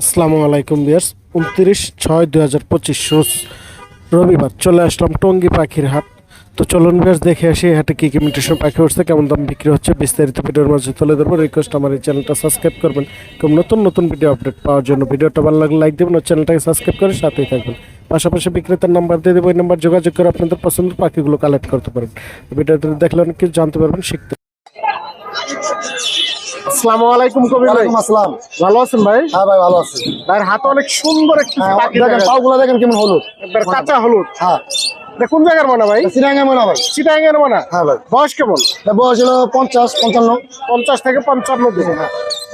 আসসালামু আলাইকুম বিয়ার্স উনত্রিশ ছয় দুই হাজার পঁচিশ রোজ রবিবার চলে আসলাম টঙ্গী পাখির হাট। তো চলুন বিয়ার্স দেখে আসি হাটে কী কী মিউটেশন পাখি উঠছে, কেমন দাম বিক্রি হচ্ছে, বিস্তারিত ভিডিওর মাঝে তুলে ধরবো। রিকোয়েস্ট আমার এই চ্যানেলটা সাবস্ক্রাইব করবেন। এবং নতুন নতুন ভিডিও আপডেট পাওয়ার জন্য ভিডিওটা ভালো লাগলে লাইক দেবেন আর চ্যানেলটাকে সাবস্ক্রাইব করে সাথেই থাকবেন। পাশাপাশি বিক্রেতার নাম্বার দিয়ে দেবো ওই নাম্বার যোগাযোগ করে আপনাদের পছন্দের পাখিগুলো কালেক্ট করতে পারেন। ভিডিওটা দেখলে অনেক কিছু জানতে পারবেন, শিখতে আসসালামু আলাইকুম কবির ভাই। আসসালাম। ভালো আছেন ভাই? হ্যাঁ ভাই ভালো আছি। ভাইয়ের হাতে অনেক সুন্দর একটি হ্যাঁ, পাখি দেখেন দেখা দেখেন কেমন হলুদ। একবার কাঁচা হলুদ। হ্যাঁ। কোন জায়গার মানা ভাই? সিরাঙ্গা মনে ভাই। চিটাং এর মানা হ্যাঁ ভাই। বয়স কেমন? বয়স হলো পঞ্চাশ পঞ্চান্ন। পঞ্চাশ থেকে পঞ্চান্ন দিন।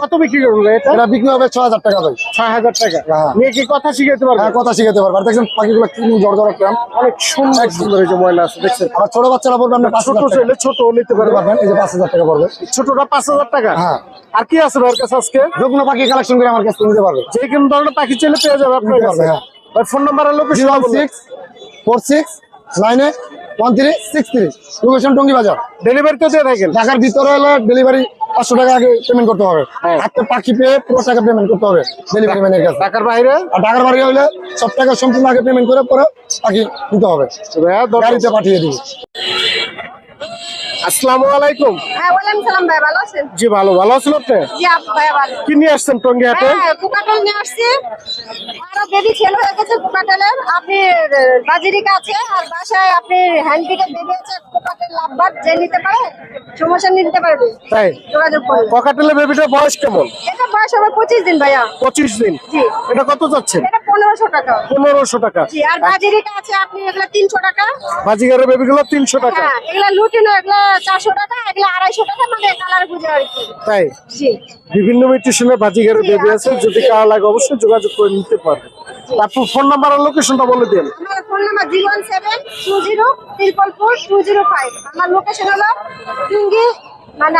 কত বিক্রি এটা? হবে ছয় হাজার টাকা ভাই। ছয় হাজার টাকা। হ্যাঁ। নিয়ে কি কথা শিখাইতে পারবে? হ্যাঁ কথা শিখাতে পারবে। আর দেখছেন পাখিগুলো কি জড় জড় ক্রাম অনেক সুন্দর সুন্দর এই যে ময়লা আছে দেখছেন? আর ছোট বাচ্চারা পড়বে আপনি ছোট নিতে পারবেন এই যে পাঁচ হাজার টাকা পড়বে। ছোটটা পাঁচ হাজার টাকা? হ্যাঁ। আর কি আছে ভাইয়ের কাছে আজকে? যে পাখি কালেকশন করে আমার কাছে নিতে পারবে। যে কোনো ধরনের পাখি চাইলে পেয়ে যাবে আপনার কাছে। হ্যাঁ। ভাই ফোন নাম্বার আর location six four six nine eight one three six three. Location Tongi Bazar delivery তো দিয়ে থাকেন। ঢাকার ভিতরে হলে ডেলিভারি পাঁচশো টাকা আগে পেমেন্ট করতে হবে। হ্যাঁ। হাতে পাখি পেয়ে পুরো টাকা পেমেন্ট করতে হবে ডেলিভারি ম্যানের কাছে। ঢাকার বাইরে? আর ঢাকার বাড়ি হলে সব টাকা সম্পূর্ণ আগে পেমেন্ট করে পরে পাখি নিতে হবে। গাড়িতে পাঠিয়ে দিবি। আসসালামু আলাইকুম। হ্যাঁ ওয়ালাইকুম সালাম ভাই ভালো আছেন? জি ভালো। ভালো আছেন আপনি? জি আপু ভাই ভালো। কি নিয়ে আসছেন টঙ্গি হাটে? হ্যাঁ কোকাটেল নিয়ে আসছি। আরও বেবি ছেলে হয়ে গেছে কোকাটেলের আপনি বাজিরিকা আছে আর বাসায় আপনি হ্যান্ডিকে বেবি আছে কোকাটেল লাভবার যে নিতে পারে সমস্যা নিতে পারবে। তাই? যোগাযোগ করুন। ককাটেলের বেবিটার বয়স কেমন? এটা বয়স হবে পঁচিশ দিন ভাইয়া। পঁচিশ দিন। জি। এটা কত যাচ্ছেন? এটা পনেরোশো টাকা। পনেরোশো টাকা। আর বাজিরিকা আছে আপনি এগুলা তিনশো টাকা। বাজিগারের বেবিগুলো তিনশো টাকা। হ্যাঁ এগুলা লুটিনো এগুলা চারশো টাকা এগুলা আড়াইশো টাকা মানে কালার বুঝে আর কি। তাই? বিভিন্ন মিউটেশনের বাজিগারের বেবি আছে যদি কারও লাগে অবশ্যই যোগাযোগ করে নিতে পারবে তারপর ফোন নাম্বার আর লোকেশনটা বলে দিন। আমার phone number zero one seven two zero triple four two zero five আমার লোকেশন হলো টুঙ্গি মানে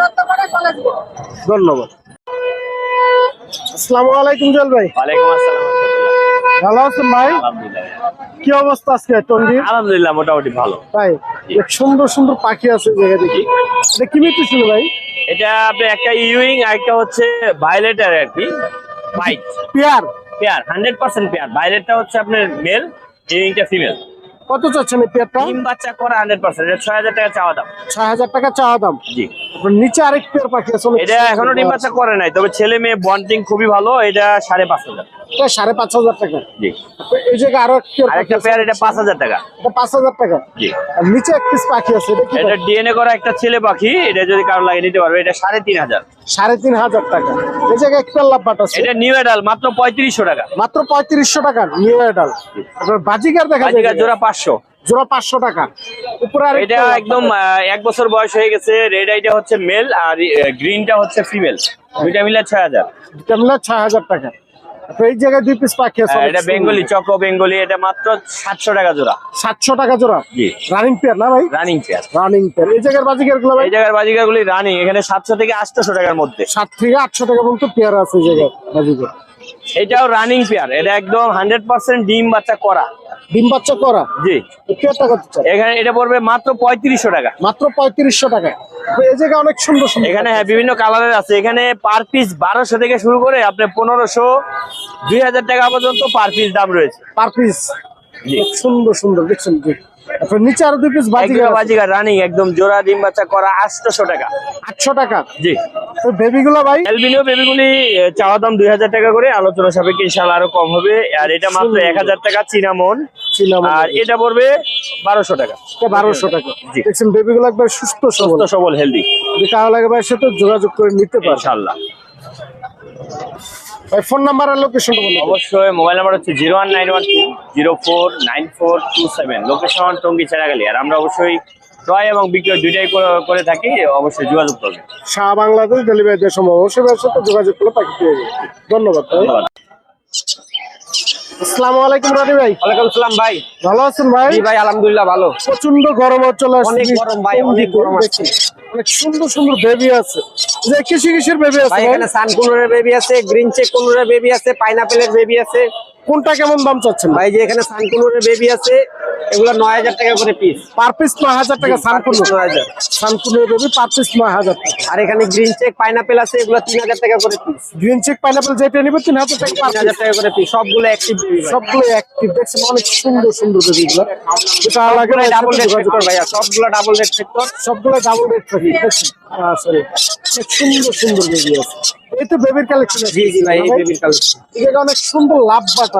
দত্তপাড়া কলেজ ধন্যবাদ। আসসালামু আলাইকুম জল ভাই। ওয়ালাইকুম আসসালাম ভালো আছেন ভাই? কি অবস্থা আজকে টঙ্গির? আলহামদুলিল্লাহ মোটামুটি ভালো। এক সুন্দর সুন্দর পাখি আছে এই জায়গায় দেখি এটা কি মিউটেশন ভাই? এটা আপনি একটা ইউইং আর একটা হচ্ছে ভায়োলেটার আর কি white pair. Pair hundred percent pair. ভায়োলেটটা হচ্ছে আপনার মেল ইউইংটা ফিমেল কত চাচ্ছেন এই পেয়ারটা? ডিম বাচ্চা করা হান্ড্রেড পার্সেন্ট এটা ছয় হাজার টাকা চাওয়া দাম। ছয় হাজার টাকা চাওয়া দাম। জি। নিচে আরেক পেয়ার পাখি আছে এটা এখনও ডিম বাচ্চা করে নাই তবে ছেলে মেয়ে বন্ডিং খুবই ভালো এটা সাড়ে পাঁচ হাজার। এটা সাড়ে পাঁচ হাজার টাকা। জি। এই জায়গায় আরও আরেকটা। পেয়ার এটা পাঁচ হাজার টাকা। এটা পাঁচ হাজার টাকা। জি। আর নিচে এক পিস পাখি আছে এটা ডিএনএ করা একটা ছেলে পাখি এটা যদি কারও লাগে নিতে পারবে এটা সাড়ে তিন হাজার। সাড়ে তিন হাজার টাকা। এই জায়গায় একটা পেয়ার লাভবাট আছে। এটা নিউ এডাল মাত্র পঁয়ত্রিশশো টাকা। মাত্র পঁয়ত্রিশশো টাকা নিউ এডাল বাজিকার দেখা যায় জোড়া পাঁচশো। জোড়া পাঁচশো টাকা। উপরে এটা একদম এক বছর বয়স হয়ে গেছে রেড আইটা হচ্ছে মেল আর গ্রিনটা হচ্ছে ফিমেল দুইটা মিলে ছয় হাজার। মিলে ছয় হাজার টাকা। এই জায়গায় দুই পিস পাখি আছে এটা বেঙ্গলি চকো বেঙ্গলি এটা মাত্র সাতশো টাকা জোড়া। সাতশো টাকা জোড়া। জি। রানিং পেয়ার না ভাই? রানিং পেয়ার এই জায়গার বাজিকারগুলো ভাই? এই জায়গার বাজিকার গুলি রানিং এখানে সাতশো থেকে আটশোশো টাকার মধ্যে। থেকে আটশো টাকা পর্যন্ত পেয়ার আছে এই জায়গায় বাজিকার এটাও রানিং পেয়ার এটা একদম হান্ড্রেড পার্সেন্ট ডিম বাচ্চা করা। ডিম বাচ্চা করা? জি। পেয়ারটা কত এখানে এটা পড়বে মাত্র পঁয়ত্রিশশো টাকা। মাত্র পঁয়ত্রিশশো টাকা। তো এই জায়গায় অনেক সুন্দর সুন্দর এখানে হ্যাঁ বিভিন্ন কালারের আছে। এখানে পার পিস বারোশো থেকে শুরু করে আপনি পনেরোশো দুই হাজার টাকা পর্যন্ত পার পিস দাম রয়েছে। পার পিস সুন্দর সুন্দর দেখছেন জি তারপর নিচে আরও দুই পিস বাজিকার রানিং একদম জোড়া ডিম বাচ্চা করা টাকা। আটশো টাকা? জি। তো ভাই? বেবিগুলি চাওয়া দাম দুই হাজার টাকা করে আলোচনা সাপেক্ষে ইনশাল্লাহ আরও কম হবে। আর এটা মাত্র এক হাজার টাকা চিনামন। আর এটা পড়বে বারোশো টাকা। বারোশো টাকা। দেখছেন একবার সুস্থ সবল। সুস্থ সবল হেলদি যদি কারও লাগে ভাই সাথে যোগাযোগ করে নিতে ইনশাল্লাহ ভাই ফোন নাম্বার আর লোকেশন বলুন অবশ্যই মোবাইল নাম্বার হচ্ছে zero one nine one two zero four nine four two seven. Location Tongi Cheragali. আর আমরা অবশ্যই ক্রয় এবং বিক্রয় দুইটাই করে- করে থাকি অবশ্যই যোগাযোগ করবেন। শাহ বাংলাদেশ ডেলিভারি দেওয়ার সময় অবশ্যই সাথে যোগাযোগ করলে পাখি পেয়ে যাবে ধন্যবাদ ধন্যবাদ। আসসালামু আলাইকুম রানি ভাই। ওয়ালাইকুম সালাম ভাই। ভালো আছেন ভাই? জি ভাই আলহামদুলিল্লাহ ভালো। প্রচণ্ড গরম চলে আসছে। অনেক গরম ভাই, অনেক গরম আসছে। অনেক সুন্দর সুন্দর বেবি আছে। যে কিসে কিসের বেবি আছে এখানে সান এখানে বেবি আছে গ্রিন চেক কুনুরের বেবি আছে পাইনাপেলের বেবি আছে। কোনটা কেমন দাম চাচ্ছেন? ভাই যে এখানে সানকুনুরের বেবি আছে এগুলো নয় হাজার টাকা করে পিস পার পিস নয় হাজার টাকা সানকুনো নয় হাজার। সানকুনো বেবি পার পিস নয় হাজার টাকা। আর এখানে গ্রিন চেক পাইনাপেল আছে এগুলো তিন হাজার টাকা করে পিস গ্রিন চেক পাইনাপেল যেটা নিবে তিন হাজার টাকা তিন হাজার টাকা করে পিস সবগুলো অ্যাক্টিভ সবগুলো অ্যাক্টিভ দেখছেন অনেক সুন্দর সুন্দর বেবিগুলো যেটা লাগে ডাবল রেড ফ্যাক্টর ভাইয়া সবগুলো ডাবল রেড ফ্যাক্টর সবগুলো ডাবল রেট থাকি দেখছেন? সরি সুন্দর সুন্দর বেবি আছে। এই তো বেবির কালেকশন জি জি ভাই এই বেবির কালেকশন এদিকে অনেক সুন্দর লাভ বাট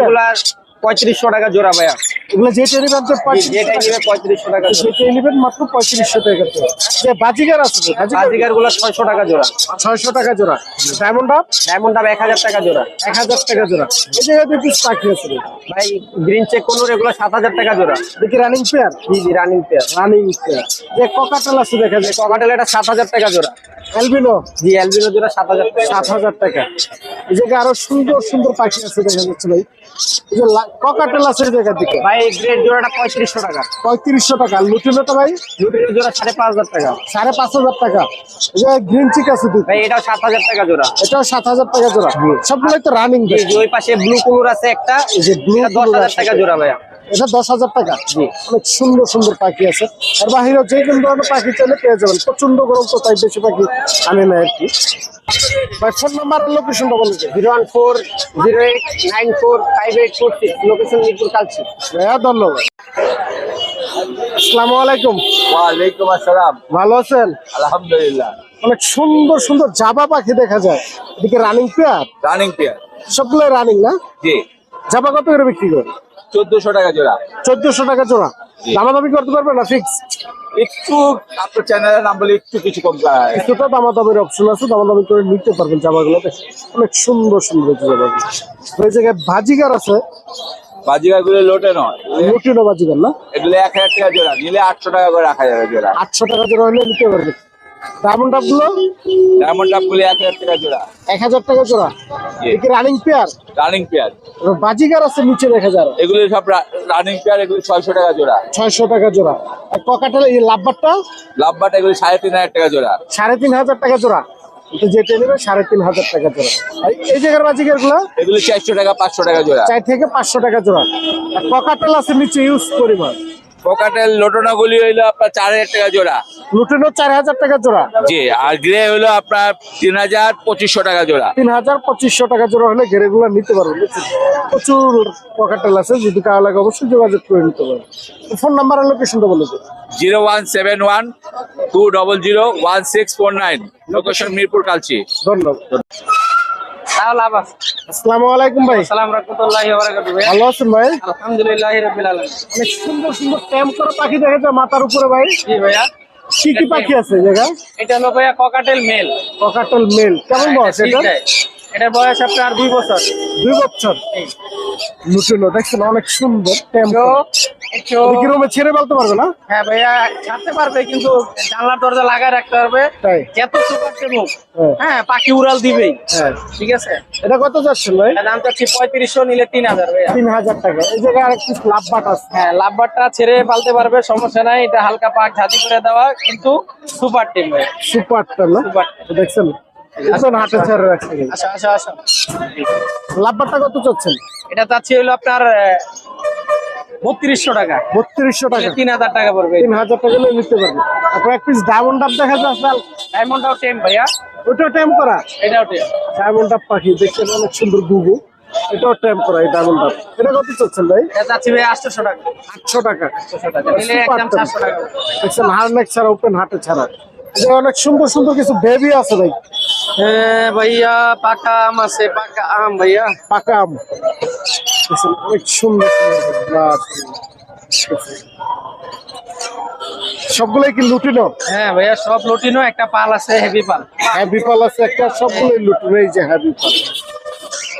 গুলার পঁয়ত্রিশশো টাকা জোড়া ভাইয়া। এগুলো যেটা নিবেন তো জি, যেটাই পঁয়ত্রিশশো টাকা যেটা নিবেন মাত্র পঁয়ত্রিশশো টাকা। যে বাজিগার আছে বাজিগার? গুলো ছয়শো টাকা জোড়া। ছয়শো টাকা জোড়া। ডায়মন্ড আপ ডায়মন্ড ডাব এক হাজার টাকা জোড়া। এক হাজার টাকা জোড়া। এই পিস পাখি আছে ভাই গ্রিন চেক কোনোর এগুলো সাত হাজার টাকা জোড়া। দেখি রানিং পেয়ার জি জি রানিং পেয়ার রানিং পেয়ার যে ককাটেল আছে দেখা যায়। ককাটেল এটা সাত হাজার টাকা জোড়া। অ্যালবিনো জি অ্যালবিনো জোড়া সাত হাজার টাকা। সাত হাজার টাকা। এই জায়গায় আরও সুন্দর সুন্দর পাখি আছে দেখা যাচ্ছে ভাই। এই যে ককাটেল আছে জায়গার দিকে ভাই গ্রেড জোড়াটা পঁয়ত্রিশশো টাকা। পঁয়ত্রিশশো টাকা। লুটিনোটা ভাই? লুটিনো জোড়া সাড়ে পাঁচ হাজার টাকা। সাড়ে পাঁচ হাজার টাকা। যে গ্রিন চিক আছে দুটো। ভাই এটাও সাত হাজার টাকা জোড়া। এটাও সাত হাজার টাকা জোড়া। সবগুলোই তো রানিং জি জি ওই পাশে ব্লু কুলুর আছে একটা। যে দশ হাজার টাকা জোড়া ভাইয়া। এটা দশ হাজার টাকা। অনেক সুন্দর সুন্দর পাখি আছে। আর বাহিরেও যে কোনো ধরনের পাখি চাইলে পেয়ে যাবেন। প্রচণ্ড গরম তো তাই বেশি পাখি আনে না আর কি। ভাই ফোন নাম্বার লোকেশনটা বলে zero one four zero eight nine four five eight four six. Location Mirpur Kalshi. হ্যাঁ ধন্যবাদ। আসসালামু আলাইকুম। ওয়ালাইকুম আসসালাম। ভালো আছেন? আলহামদুলিল্লাহ। অনেক সুন্দর সুন্দর জাবা পাখি দেখা যায়। এদিকে রানিং পেয়ার রানিং পেয়ার সবগুলো রানিং না? জি। জাবা কত করে বিক্রি করে চোদ্দশো টাকা জোড়া। চোদ্দশো টাকা জোড়া। দামাদামি করতে পারবে না ফিক্স একটু আপনার চ্যানেলের নাম বলে একটু কিছু কম। কিছুটা দামাদামির অপশন আছে দামাদামি করে নিতে পারবেন জামাগুলো অনেক সুন্দর সুন্দর জামা ওই জায়গায় ভাজিগার আছে? বাজিকারগুলো লোটে নয় লুটিনো বাজিগার না? এগুলো এক হাজার টাকা জোড়া নিলে আটশো টাকা করে রাখা যাবে জোড়া। আটশো টাকা জোড়া হলে নিতে পারবে ডায়মন্ডগুলো? ডায়মন্ডগুলো এক হাজার টাকা জোড়া। এক হাজার টাকা জোড়া? জি। রানিং পেয়ার রানিং পেয়ার বাজিগার আছে নিচে দেখা যায় এগুলো সব রানিং পেয়ার এগুলো ছয়শো টাকা জোড়া। ছয়শো টাকা জোড়া। আর ককাটেল এই লাভবারটা? লাভবাট এগুলো সাড়ে তিন হাজার টাকা জোড়া। সাড়ে তিন হাজার টাকা জোড়া। তো যেটা নেবে সাড়ে তিন হাজার টাকা জোড়া। আর এই জায়গার বাজিগারগুলো? এগুলো চারশো টাকা পাঁচশো টাকা জোড়া। চার থেকে পাঁচশো টাকা জোড়া। আর ককাটেল আছে নিচে ইউজ পরিমাণ। পকাটেল লোটনা গুলি হইল আপনার চার হাজার টাকা জোড়া। লুটিনো চার হাজার টাকা জোড়া। জি আর গ্রে হইল আপনার তিন হাজার পঁচিশশো টাকা জোড়া। তিন হাজার পঁচিশশো টাকা জোড়া হলে ঘেরেগুলো নিতে পারবেন প্রচুর পকেটেল আছে যদি কারও লাগে অবশ্যই যোগাযোগ করে নিতে পারবেন ফোন নাম্বার আর লোকেশনটা বলে দিন। Zero one seven one two double zero one six four nine location Mirpur Kalshi. ধন্যবাদ। তাও লাভ আছে। আসসালামু আলাইকুম ভাই। সালাম রহমতুল্লাহি ওয়া বারাকাতুহু। ভালো আছেন ভাই? আলহামদুলিল্লাহ রাব্বিল আলামিন। অনেক সুন্দর সুন্দর ট্যাম্প করা পাখি দেখা যায় মাথার উপরে ভাই? জি ভাইয়া। কি কি পাখি আছে এই এটা হলো ভাইয়া ককাটেল মেল পকাটেল মেল কেমন বয়স এটা? এটা বয়স আপনার দুই বছর। দুই বছর? লুটেলো দেখছেন অনেক সুন্দর ট্যাম্প একটু ছেড়ে বলতে পারবে না? হ্যাঁ ভাইয়া ছাড়তে পারবে কিন্তু জানলার দরজা লাগায় রাখতে পারবে। এত সুপার হ্যাঁ। হ্যাঁ পাখি উড়াল দিবেই। হ্যাঁ। ঠিক আছে? এটা কত যাচ্ছেন ভাই? দাম চাচ্ছি পঁয়ত্রিশশো নিলে তিন হাজার ভাইয়া। তিন হাজার টাকা। এই জায়গায় আর একটু লাভ আছে। হ্যাঁ লাভবারটা ছেড়ে পালতে পারবে সমস্যা নাই। এটা হালকা পাক ঝাঁঝি করে দেওয়া কিন্তু সুপার টিম ভাই সুপারটা না? সুপার দেখছেন? লাভবারটা কত চাচ্ছেন? এটা চাচ্ছি হলো আপনার বত্রিশশো টাকা। বত্রিশশো টাকা। তিন হাজার টাকা পড়বে। তিন হাজার টাকা নিতে পারবে। এক পিস ডায়মন্ড দেখা টেম ভাইয়া। ওটাও করা? এটাও টেম ডায়মন্ড আপ পাখি দেখছেন অনেক সুন্দর গুগু। এটাও টাইম করা এই ডায়মন্ড আপ এটা কত চাচ্ছেন ভাই? চাচ্ছি ভাই আটশোশো টাকা। আটশো টাকা। আটশো টাকা। ছাড়া ওপেন হাটে ছাড়া। এটা অনেক সুন্দর সুন্দর কিছু বেবি আছে ভাই। হ্যাঁ ভাইয়া পাকা আম আছে পাকা আম ভাইয়া। পাকা আম। দেখছেন, অনেক সুন্দর। সবগুলোই কি লুটিনো? হ্যাঁ ভাইয়া সব লুটিনো একটা পাল আছে হেভি পাল। হ্যাভি পাল আছে একটা সবগুলোই লুটিনো এই যে হ্যাভি পাল।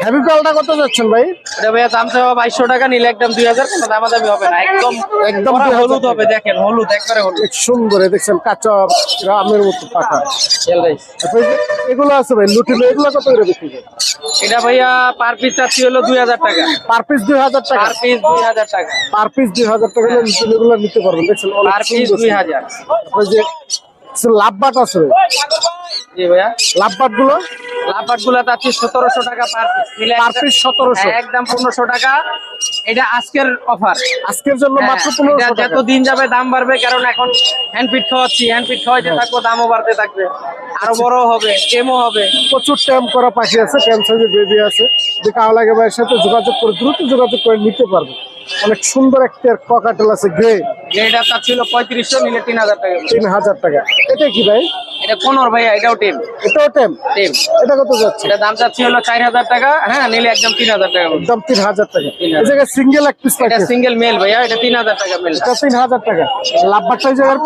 হ্যাভি পালটা কত যাচ্ছেন ভাই? এটা ভাইয়া দাম চাওয়া বাইশশো টাকা নিলে একদম দুই হাজার কোনো দামাদামি হবে না। একদম একদম হলুদ হবে দেখেন হলুদ একবারে হলুদ। সুন্দর দেখছেন কাঁচা আমের মতো পাকা। তেল রাইস তারপরে এই যে এগুলো আছে ভাই লুটিনো এগুলো কত করে বিক্রি করে এটা ভাইয়া পার পিস চাচ্ছি হলো দুই হাজার টাকা। পার পিস দুই হাজার টাকা। পার পিস দুই হাজার টাকা। পার পিস দুই হাজার টাকা হলে লুটিনো এগুলো নিতে পারবেন দেখছেন পার পিস দুই হাজার। যে কিছু লাভ বাট আছে। জি ভাইয়া। লাভবাটগুলো গুলা চাচ্ছি সতেরোশো টাকা পার পিস পার পিস সতেরোশো। হ্যাঁ, একদম পনেরোশো টাকা। এটা আজকের অফার আজকের জন্য মাত্র পনেরোশো যত দিন যাবে দাম বাড়বে কারণ এখন হ্যান্ড ফিট খাওয়াচ্ছি হ্যান্ড ফিট খাওয়াইতে হ্যাঁ। থাকব দামও বাড়তে থাকবে। আরও বড় হবে টেমও হবে। প্রচুর ট্যাম করা পাখি আছে সাইজের বেবি আছে। যে লাগে ভাইয়ের সাথে যোগাযোগ করে দ্রুত যোগাযোগ করে নিতে পারবে। অনেক সুন্দর একটা ককাটেল আছে গ্রে এটা চাচ্ছিল পঁয়ত্রিশশো নিলে তিন হাজার টাকা। তিন হাজার টাকা। এটা কি ভাই? এটা ভাইয়া এটাও টেম। এটাও টেম? এটা কত যাচ্ছে? এটা দাম চাচ্ছি হলো চার হাজার টাকা। হ্যাঁ নিলে একদম তিন হাজার টাকা। একদম তিন হাজার টাকা। এই। জায়গায় সিঙ্গেল এক পিস এটা সিঙ্গেল মেল ভাইয়া এটা তিন হাজার টাকা মেল এটা তিন হাজার টাকা। লাভবারটা এই জায়গার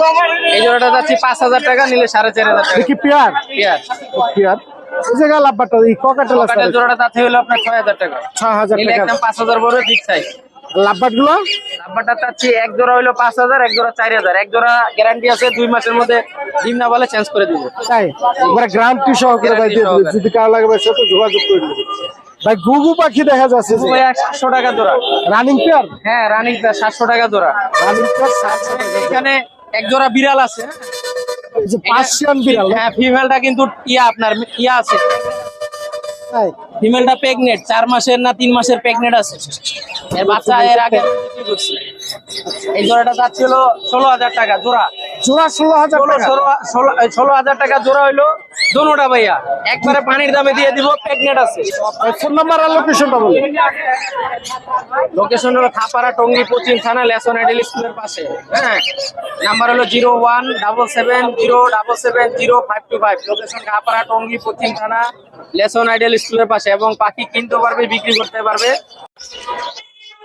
এই জোড়াটা যাচ্ছি পাঁচ হাজার টাকা নিলে সাড়ে চার হাজার টাকা। দেখি পেয়ার? পেয়ার। পেয়ার। এই জায়গায় লাভবারটা এই ককাটেল আছে কাটার জোড়াটা তাতে হলো আপনার ছয় হাজার টাকা। ছয় হাজার টাকা। একদম পাঁচ হাজার বড় সাইজ লাভবাটগুলো নাম্বারটা চাচ্ছি এক জোড়া হইল পাঁচ হাজার এক জোড়া চার হাজার। এক জোড়া গ্যারান্টি আছে দুই মাসের মধ্যে ডিম না বলে চেঞ্জ করে দিব। তাই? এবার গ্রান্টি সহকারে ভাই দিয়ে দিবে। যদি কারও লাগে ভাই সাথে যোগাযোগ করে দিবে ভাই গুগু পাখি দেখা যাচ্ছে যে? ভাইয়া টাকা জোড়া। রানিং পেয়ার হ্যাঁ রানিং সাতশো টাকা জোড়া। রানিং পেয়ার সাতশো টাকা। এখানে এক জোড়া বিড়াল আছে। এই যে পার্সিয়ান বিড়াল। হ্যাঁ ফিমেলটা কিন্তু ইয়া আপনার ইয়া আছে। তাই? ফিমেলটা প্রেগনেট চার মাসের না তিন মাসের প্রেগনেট আছে। এর বাচ্চা এর আগে। এই জোড়াটা যাচ্ছিল ষোলো হাজার টাকা জোড়া। জোড়া ষোলো হাজার ষোলো হাজার টাকা জোড়া হইল দোনোটা ভাইয়া। একবারে পানির দামে দিয়ে দিব প্রেগনেট আছে। ফোন নাম্বার আর লোকেশনটা বলে। লোকেশন হলো খাপাড়া টঙ্গি পশ্চিম থানা লেসন আইডেল স্কুলের পাশে। হ্যাঁ নাম্বার হলো zero one double seven zero double seven zero five two five. Location Khapara Tongi পশ্চিম থানা লেসন আইডেল স্কুলের পাশে এবং পাখি কিনতে পারবে বিক্রি করতে পারবে।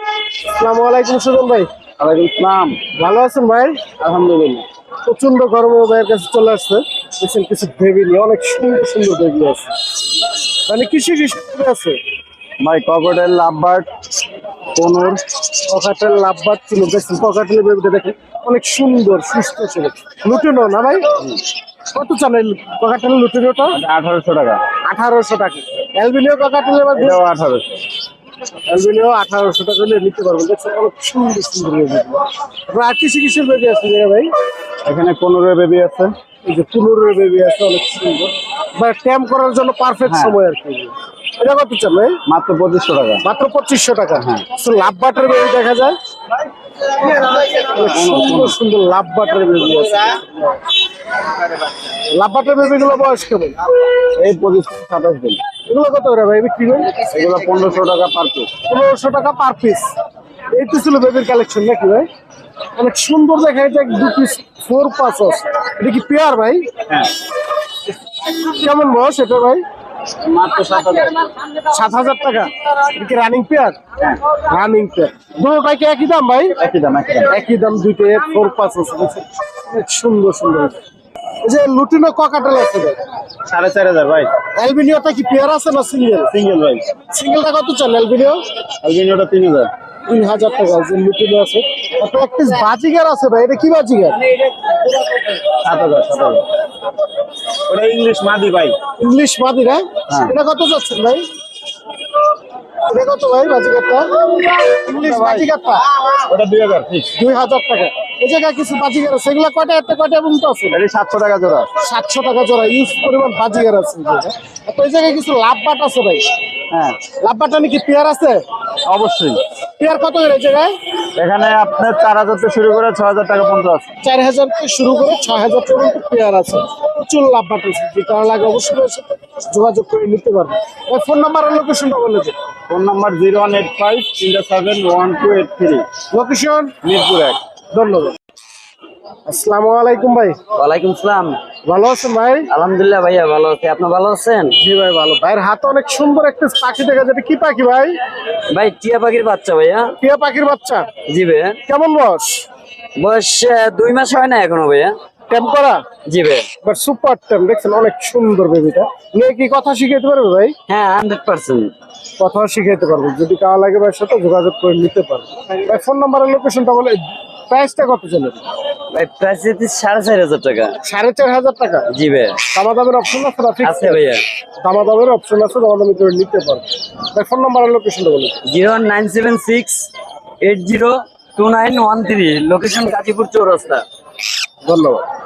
আসসালামু আলাইকুম সুজন ভাই। ওয়ালাইকুম আসসালাম। ভালো আছেন ভাই? আলহামদুলিল্লাহ। প্রচণ্ড গরম ভাইয়ের কাছে চলে আসছে। দেখছেন কিছু বেবি নিয়ে অনেক সুন্দর সুন্দর বেবি আছে মানে কৃষি কৃষি আছে? ভাই ককটেল লাভবার্ড কোনুর পকাটেল লাভবাদ ছিল দেখছেন পকাটেলের বেবিটা দেখেন অনেক সুন্দর সুস্থ ছিল। লুটেনো না ভাই? কত চান এই পকাটেল লুটেনোটা? আঠারোশো টাকা। আঠারোশো টাকা। অ্যালবিনিও পকাটেল এবার আঠারোশো। অ্যালবিনিও আঠারোশো টাকা হলে নিতে পারবেন দেখছেন অনেক সুন্দর সুন্দর বেবি। আপনার আর কৃষি কিসের বেবি আছে যে ভাই? এখানে পনেরো বেবি আছে। এই যে পনেরো বেবি আছে অনেক সুন্দর। বা ট্যাম করার জন্য পারফেক্ট সময় আর কি। এটা কত চাল মাত্র পঁচিশশো টাকা। মাত্র পঁচিশশো টাকা। হ্যাঁ। লাভ বাটার বেবি দেখা যায়? সুন্দর সুন্দর love butter baby love butter বয়স কেমন? এই পঁচিশ সাতাশ দিন। এগুলো কত করে ভাই বিক্রি করেন এগুলো পনেরোশো টাকা পার পিস পনেরোশো টাকা পার পিস এই তো ছিল বেবির কালেকশন নাকি ভাই? অনেক সুন্দর দেখা দু পিস ফোর পাঁচ এটা কি পেয়ার ভাই? হ্যাঁ। কেমন বয়স এটা ভাই? মাত্র সাত হাজার। সাত হাজার টাকা। কি রানিং পেয়ার রানিং পেয়ার দুটো বাইকে একই দাম ভাই? একই দাম একই দাম। একই দাম দুইটা ফোর পাঁচ অনেক সুন্দর সুন্দর। এই যে লুটিনো ককাটেল আছে ভাই। সাড়ে চার হাজার ভাই। অ্যালবিনিওটা কি পেয়ার আছে না সিঙ্গেল সিঙ্গেল ভাই। সিঙ্গেলটা কত চান অ্যালবিনিও? অ্যালবিনিওটা তিন হাজার। তিন হাজার টাকা যে লুটিনো আছে। তারপর এক বাজিগার আছে ভাই এটা কি বাজিগার? সাত হাজার সাত হাজার। ওটা ইংলিশ মাদি ভাই। ইংলিশ মাদি না? এটা কত যাচ্ছেন ভাই? এটা কত ভাই ইংলিশ ওটা দুই হাজার দুই হাজার টাকা। এই জায়গায় কিছু বাজিগার আছে? এগুলা কয়টা একটা কয়টা পর্যন্ত আছে? এটি সাতশো টাকা জোড়া। সাতশো টাকা জোড়া। ইউজ পরিমাণ বাজিগার আছে তো এই জায়গায় কিছু লাভ বাট আছে ভাই? হ্যাঁ। লাভ বাটটা নাকি পেয়ার আছে? অবশ্যই। পেয়ার কত করে জায়গায়? এখানে আপনার চার হাজার থেকে শুরু করে ছ হাজার টাকা পর্যন্ত আছে। চার হাজার থেকে শুরু করে ছয় হাজার পর্যন্ত পেয়ার আছে। প্রচুর লাভ আছে। যে কারও লাগে অবশ্যই যোগাযোগ করে নিতে পারবে। ফোন নাম্বার আর লোকেশনটা বলে দিন। Phone number zero one eight five তিনটা seven one two eight three location Mirpur এক। ধন্যবাদ। আসসালামু আলাইকুম ভাই। ওয়ালাইকুম আসসালাম ভালো আছেন ভাই? আলহামদুলিল্লাহ ভাইয়া ভালো আছি। আপনি ভালো আছেন? জি ভাই ভালো। ভাইয়ের হাতে অনেক সুন্দর একটা পাখি দেখা যাবে কি পাখি ভাই? ভাই টিয়া পাখির বাচ্চা ভাইয়া। টিয়া পাখির বাচ্চা? জি ভাইয়া। কেমন বয়স? বয়স দুই মাস হয় না এখনও ভাইয়া। করা? জি বাট সুপার দেখছেন? অনেক সুন্দর বেবিটা মেয়ে কি কথা শিখাইতে পারবে ভাই? হ্যাঁ হান্ড্রেড পার্সেন্ট কথাও শিখাইতে পারবে। যদি কারও লাগে ভাইয়ের সাথে যোগাযোগ করে নিতে পারবে। ভাই ফোন নাম্বারের লোকেশনটা বলে প্রাইসটা কত চলে ভাই প্রাইস যেতে সাড়ে চার হাজার টাকা। সাড়ে চার হাজার টাকা? জি ভাই। দামা দামের অপশন আছে না ফিক্স আছে ভাইয়া। দামাদামের অপশন আছে দামাদামি করে নিতে পারবে ভাই ফোন নাম্বারের লোকেশনটা বলুন। Zero nine seven six eight zero two nine one three. Location Gazipur Chowrasta. ধন্যবাদ।